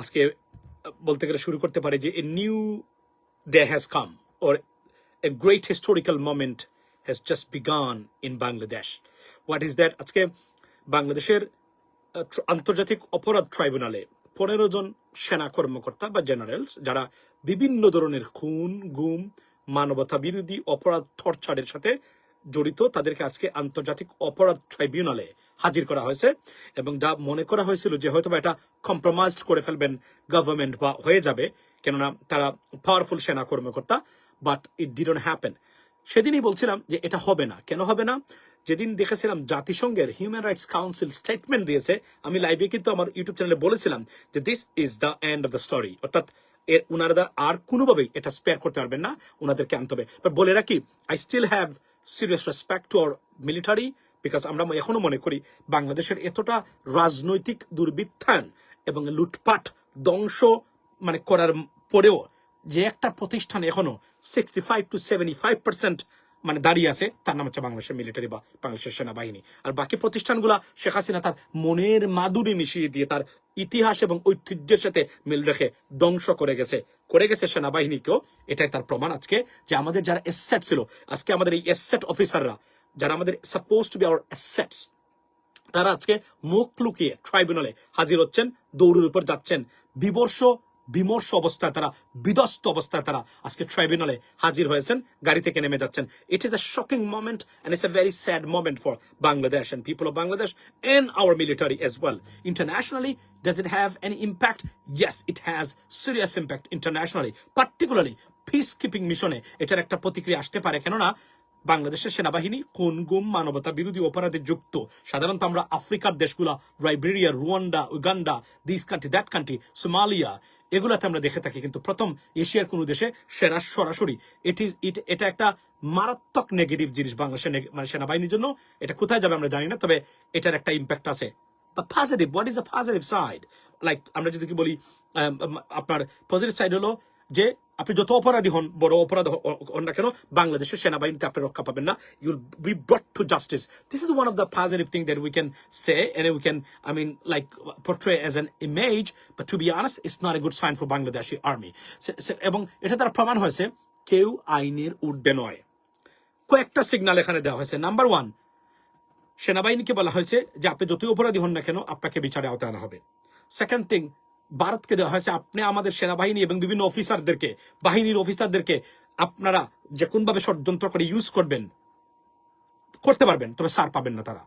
আজকে বলতে গেলে শুরু করতে পারে যে a new day has come or a great historical moment has just begun in Bangladesh what is that আজকে বাংলাদেশের আন্তর্জাতিক অপরাধ ট্রাইব্যুনালে পনেরো জন সেনা কর্মকর্তা বা জেনারেলস, যারা বিভিন্ন ধরনের খুন, গুম, মানবতা বিরোধী অপরাধ টর্চারের সাথে জড়িত, তাদেরকে আজকে আন্তর্জাতিক অপরাধ ট্রাইব্যুনালে হাজির করা হয়েছে এবং যা মনে করা হয়েছিল যে হয়তো এটা কম্প্রোমাইজ করে ফেলবেন গভর্নমেন্ট বা হয়ে যাবে, কেননা তারা পাওয়ারফুল সেনা কর্মকর্তা বাট ইট ডিডন্ট হ্যাপেন সেদিনই বলছিলাম যে এটা হবে না। কেন হবে না? যেদিন দেখেছিলাম জাতিসংঘের হিউম্যান রাইটস কাউন্সিল স্টেটমেন্ট দিয়েছে, আমি লাইভে কিন্তু আমার ইউটিউব চ্যানেলে বলেছিলাম যে this is the end of the story অর্থাৎ এর উনারা আর কোনোভাবেই এটা স্পেয়ার করতে পারবেন না ওনাদেরকে আনতে হবে। বলে রাখি I still have serious respect to our military because আমরা এখনও মনে করি বাংলাদেশের এতটা রাজনৈতিক দুর্বৃত্তায়ন এবং লুটপাট, ধ্বংস মানে করার পরেও যে একটা প্রতিষ্ঠান এখনও sixty five to seventy five percent মানে দাঁড়িয়ে আছে, তার নাম হচ্ছে বাংলাদেশের মিলিটারি বা বাংলাদেশের সেনাবাহিনী। আর বাকি প্রতিষ্ঠানগুলা শেখ হাসিনা তার মনের মাদুরি মিশিয়ে দিয়ে তার ইতিহাস এবং ঐতিহ্যের সাথে মিল রেখে ধ্বংস করে গেছে। করে গেছে সেনাবাহিনীকেও, এটাই তার প্রমাণ আজকে যে আমাদের যারা এসেট ছিল, আজকে আমাদের এই এসেট অফিসাররা যারা আমাদের suppose to be our assets তারা আজকে মুখ লুকিয়ে ট্রাইব্যুনালে হাজির হচ্ছেন, দৌড়ের উপর যাচ্ছেন। বিবর্ষ, বিমর্ষ অবস্থায় তারা, বিধ্বস্ত অবস্থায় তারা আজকে ট্রাইব্যুনালে হাজির হয়েছেন, গাড়ি থেকে নেমে যাচ্ছেন। It is a shocking moment and it's a very sad moment for Bangladesh and people of Bangladesh and our military as well internationally does it have impact impact? Yes, it has serious impact internationally, particularly peacekeeping মিশনে এটার একটা প্রতিক্রিয়া আসতে পারে, কেননা বাংলাদেশের সেনাবাহিনী কোন গুম মানবতা বিরোধী অপরাধে যুক্ত? সাধারণত আমরা আফ্রিকার দেশগুলা Liberia Rwanda Uganda this country that country Somalia এগুলাতে আমরা দেখে থাকি। কিন্তু প্রথম এশিয়ার কোন দেশে সেরা সরাসরি এটি এটা একটা মারাত্মক নেগেটিভ জিনিস বাংলাদেশের মানে সেনাবাহিনীর জন্য। এটা কোথায় যাবে আমরা জানি না তবে এটার একটা ইম্প্যাক্ট আছে। বা positive what is the positive side like আমরা যদি কি বলি আম, আপনার পজিটিভ সাইড হলো যে আপনি যত অপরাধী হন, বড় অপরাধ হন না কেন, বাংলাদেশের সেনাবাহিনীতে আপনি রক্ষা পাবেন না। You'll be brought to justice this is one of the positive thing that we can say and we can I mean like portray as an image but to be honest it's not a good sign for Bangladeshi army এবং এটা তার প্রমাণ হয়েছে, কেউ আইনের ঊর্ধ্বে নয়। কয়েকটা সিগন্যাল এখানে দেওয়া হয়েছে। নাম্বার ওয়ান সেনাবাহিনীকে বলা হয়েছে যে আপনি যতই অপরাধী হন না কেন, আপনাকে বিচারে আওতায় আনা হবে। সেকেন্ড থিং ভারতকে দেওয়া হয়েছে, আপনি আমাদের সেনাবাহিনী এবং বিভিন্ন অফিসারদেরকে, বাহিনীর অফিসারদেরকে আপনারা যে কোনভাবে ষড়যন্ত্র করে ইউজ করবেন, করতে পারবেন, তবে সার পাবেন না তারা।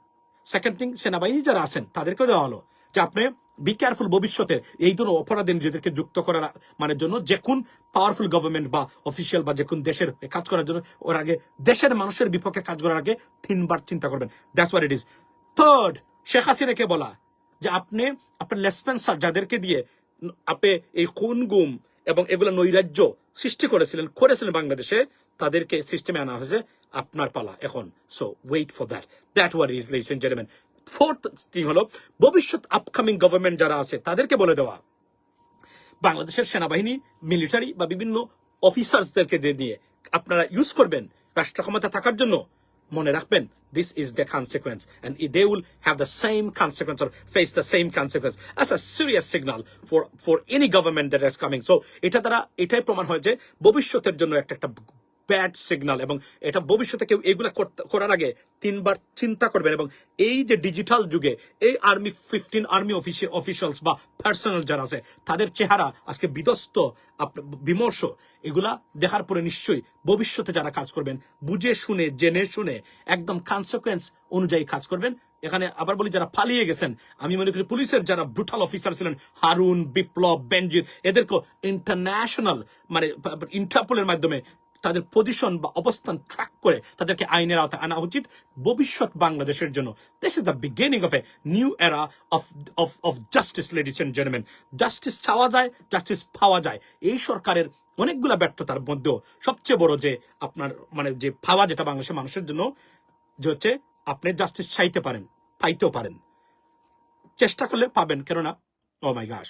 সেকেন্ড থিং সেনাবাহিনী যারা আছেন, তাদেরকেও দেওয়া হলো যে আপনি বি কেয়ারফুল ভবিষ্যতে এই ধরনের অপরাধে নিজেদেরকে যুক্ত করার মানে জন্য যে কোন পাওয়ারফুল গভর্নমেন্ট বা অফিসিয়াল বা যে কোন দেশের কাজ করার জন্য ওর আগে দেশের মানুষের বিপক্ষে কাজ করার আগে তিনবার চিন্তা করবেন। That's war it is third Sheikh হাসিনাকে বলা যে আপনি আপনার লেসপেন্সার যাদেরকে দিয়ে আপনি এই খুন, গুম এবং এগুলো নৈরাজ্য সৃষ্টি করেছিলেন করেছিলেন বাংলাদেশে, তাদেরকে সিস্টেমে আনা হয়েছে আপনার পালা এখন। So wait for that that war is ladies gentleman fourth thing হলো, ভবিষ্যৎ আপকামিং গভর্নমেন্ট যারা আছে, তাদেরকে বলে দেওয়া। বাংলাদেশের সেনাবাহিনী মিলিটারি বা বিভিন্ন অফিসার্সদেরকে দিয়ে নিয়ে আপনারা ইউজ করবেন রাষ্ট্র ক্ষমতা থাকার জন্য। মনে রাখবেন this is the consequence and they will have the same consequence or face the same consequence as a serious signal for for any government that is coming so এটা দ্বারা এটাই প্রমাণ হয় যে ভবিষ্যতের জন্য একটা একটা ব্যাড সিগনাল এবং এটা ভবিষ্যতে কেউ এগুলা করার আগে তিনবার চিন্তা করবেন এবং এই যে ডিজিটাল যুগে এই আর্মি ফিফটিন, আর্মি অফিসিয়ালস বা পার্সোনাল যারা আছে, তাদের চেহারা আজকে বিধ্বস্ত বিমর্ষ, এগুলা দেখার পরে নিশ্চয়ই ভবিষ্যতে যারা কাজ করবেন, বুঝে শুনে, জেনে শুনে, একদম কনসিকুয়েন্স অনুযায়ী কাজ করবেন। এখানে আবার বলি যারা পালিয়ে গেছেন, আমি মনে করি পুলিশের যারা ব্রুটাল অফিসার ছিলেন, হারুন, বিপ্লব, বেনজির এদেরকে ইন্টারন্যাশনাল মানে ইন্টারপোলের মাধ্যমে তাদের পজিশন বা অবস্থান ট্র্যাক করে তাদেরকে আইনের আওতায় আনা উচিত ভবিষ্যৎ বাংলাদেশের জন্য। This is the beginning of a new era of of of justice ladies and gentleman justice চাওয়া যায় জাস্টিস পাওয়া যায়। এই সরকারের অনেকগুলা ব্যর্থতার মধ্যেও সবচেয়ে বড় যে আপনার মানে যে পাওয়া যেটা বাংলাদেশের মানুষের জন্য, যে হচ্ছে আপনি জাস্টিস চাইতে পারেন, পাইতেও পারেন। চেষ্টা করলে পাবেন, কেননা ও মাই গাশ